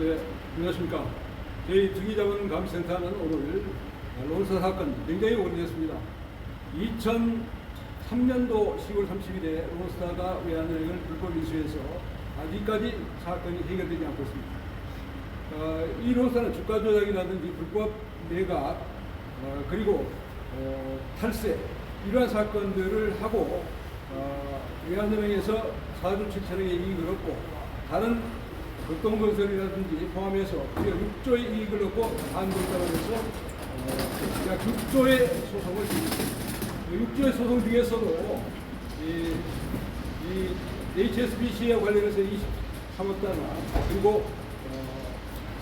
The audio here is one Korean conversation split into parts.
네, 안녕하십니까. 저희 특이자본 감시센터는 오늘 론사 사건 굉장히 오래됐습니다. 2003년도 10월 30일에 론스타가 외환은행을 불법 인수해서 아직까지 사건이 해결되지 않고 있습니다. 어, 이 론스타는 주가 조작이라든지 불법 매각 어, 그리고 어, 탈세 이러한 사건들을 하고 어, 외환은행에서 4조 7천억의 이익을 얻고 다른 극동건설이라든지 포함해서 우리가 6조의 이익을 얻고 한국자원에서 어, 약 6조의 소송을 줍니다. 6조의 소송 중에서도 이, 이 HSBC에 관련해서 23억 달러 그리고 어,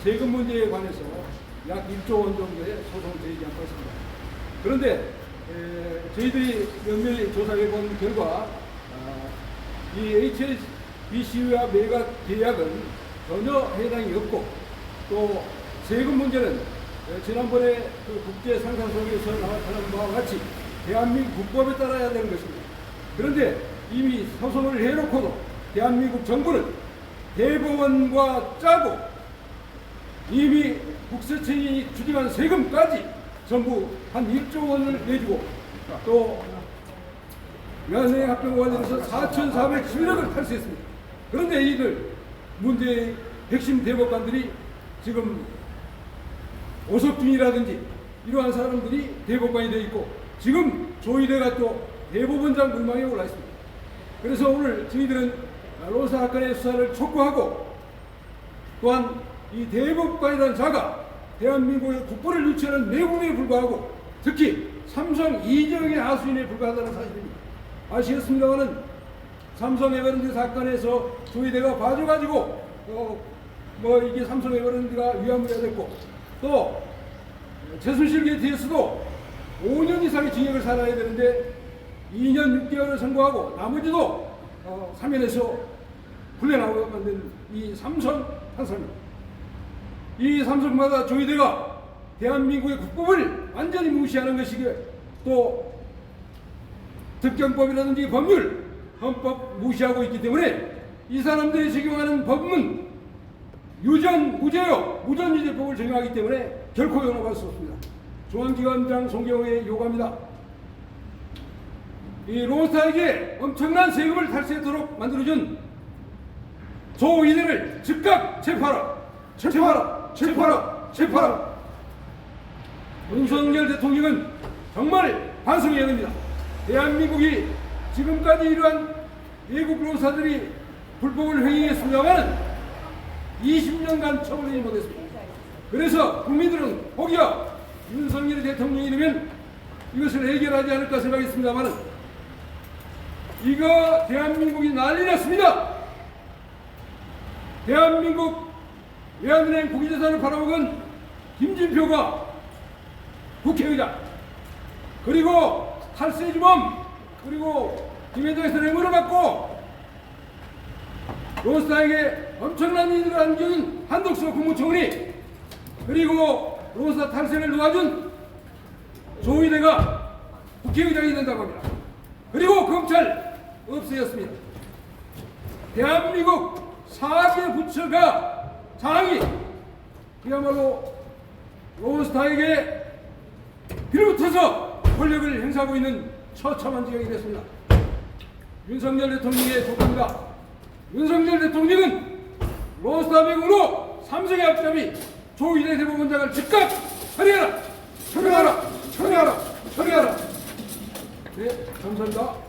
세금 문제에 관해서 약 1조 원 정도의 소송을 제기하고 있습니다. 그런데 에, 저희들이 면밀히 조사해 본 결과 아, 이 HSBC와 매각 계약은 전혀 해당이 없고 또 세금 문제는 에, 지난번에 그 국제 상상소에서 나타난 바와 같이 대한민국 국법에 따라야 되는 것입니다. 그런데 이미 소송을 해놓고도 대한민국 정부는 대법원과 짜고 이미 국세청이 추징한 세금까지 전부 한 1조 원을 내주고 또 연예인 합병 관련해서 4,411억을 탈세했습니다. 그런데 이들 문제의 핵심 대법관들이 지금 오석준이라든지 이러한 사람들이 대법관이 되어 있고 지금 조희대가 또 대법원장 불망에 올라 있습니다. 그래서 오늘 저희들은 로사 사건의 수사를 촉구하고 또한 이 대법관이라는 자가 대한민국의 국부를 유치하는 내국에 불과하고 특히 삼성 이정의 하수인에 불과하다는 사실입니다. 아시겠습니다만은 삼성 에버랜드 사건에서 조희대가 봐줘가지고 어, 뭐 이게 삼성 에버랜드가 위안부가 됐고 또 최순실 게이트에서도 5년 이상의 징역을 살아야 되는데 2년 6개월을 선고하고 나머지도 어, 사면에서 풀려나오게 만든 이 삼성 판사입니다. 이 삼성마다 조희대가 대한민국의 국법을 완전히 무시하는 것이기에 또 특경법이라든지 법률, 헌법 무시하고 있기 때문에 이 사람들이 적용하는 법은 유전 무죄요 무전유죄법을 적용하기 때문에 결코 용납할 수 없습니다. 중앙기관장 송경호의 요구합니다. 이 로스타에게 엄청난 세금을 탈세하도록 만들어준 조이대를 즉각 체포하라! 체포하라! 체포하라! 체포하라! 윤석열 대통령은 정말 반성해야 됩니다. 대한민국이 지금까지 이러한 외국 로사들이 불법을 횡행했습니다만 20년간 처벌하지 못했습니다. 그래서 국민들은 혹여 윤석열 대통령이 되면 이것을 해결하지 않을까 생각했습니다만 이거 대한민국이 난리 났습니다. 대한민국 외환은행 국유재산을 팔아먹은 김진표가 국회의장 그리고 탈세주범 그리고 김현장에서 뇌물을 받고 로스타에게 엄청난 일을 안겨준 한덕수 국무총리 그리고 로스타 탈세를 도와준 조희대가 국회의장이 된다고 합니다. 그리고 검찰 없애였습니다. 대한민국 사개 부처가 장이 그야말로 로스타에게 빌붙어서 권력을 행사하고 있는 처참한 지경이 됐습니다. 윤석열 대통령의 조건입니다. 윤석열 대통령은 로스타 배국으로 삼성의 앞잡이 조희대 대법원장을 즉각 처리하라! 처리하라! 처리하라! 처리하라! 네, 감사합니다.